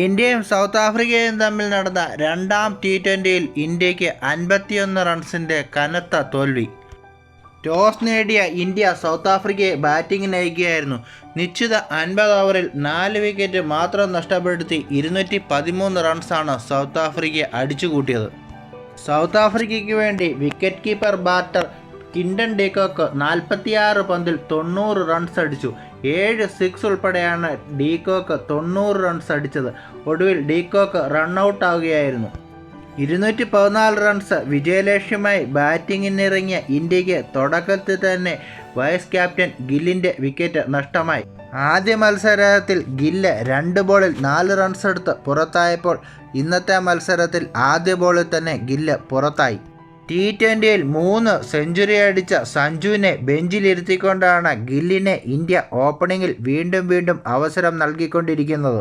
ഇന്ത്യയും സൗത്ത് ആഫ്രിക്കയും തമ്മിൽ നടന്ന രണ്ടാം ടി ട്വന്റിയിൽ ഇന്ത്യയ്ക്ക് അൻപത്തിയൊന്ന് റൺസിന്റെ കനത്ത തോൽവി. ടോസ് നേടിയ ഇന്ത്യ സൗത്ത് ആഫ്രിക്കയെ ബാറ്റിംഗിന് അയക്കുകയായിരുന്നു നിശ്ചിത അൻപത് ഓവറിൽ നാല് വിക്കറ്റ് മാത്രം നഷ്ടപ്പെടുത്തി ഇരുന്നൂറ്റി പതിമൂന്ന് റൺസാണ് സൗത്ത് ആഫ്രിക്കയെ അടിച്ചുകൂട്ടിയത്. സൗത്ത് ആഫ്രിക്കയ്ക്ക് വേണ്ടി wicket keeper batter Quinton de Kock നാൽപ്പത്തിയാറ് പന്തിൽ തൊണ്ണൂറ് റൺസ് അടിച്ചു. ഏഴ് സിക്സ് ഉൾപ്പെടെയാണ് ഡീകോക്ക് തൊണ്ണൂറ് റൺസ് അടിച്ചത്. ഒടുവിൽ ഡീകോക്ക് റണ്ണൌട്ട് ആവുകയായിരുന്നു. ഇരുന്നൂറ്റി പതിനാല് റൺസ് വിജയലക്ഷ്യമായി ബാറ്റിങ്ങിനിറങ്ങിയ ഇന്ത്യയ്ക്ക് തുടക്കത്തിൽ തന്നെ വൈസ് ക്യാപ്റ്റൻ ഗില്ലിന്റെ വിക്കറ്റ് നഷ്ടമായി. ആദ്യ മത്സരത്തിൽ ഗില്ല് രണ്ട് ബോളിൽ നാല് റൺസ് എടുത്ത് പുറത്തായപ്പോൾ ഇന്നത്തെ മത്സരത്തിൽ ആദ്യ ബോളിൽ തന്നെ ഗില്ല് പുറത്തായി. ടി ട്വന്റിയിൽ മൂന്ന് സെഞ്ചുറി അടിച്ച സഞ്ജുവിനെ ബെഞ്ചിലിരുത്തിക്കൊണ്ടാണ് ഗില്ലിനെ ഇന്ത്യ ഓപ്പണിങ്ങിൽ വീണ്ടും വീണ്ടും അവസരം നൽകിക്കൊണ്ടിരിക്കുന്നത്.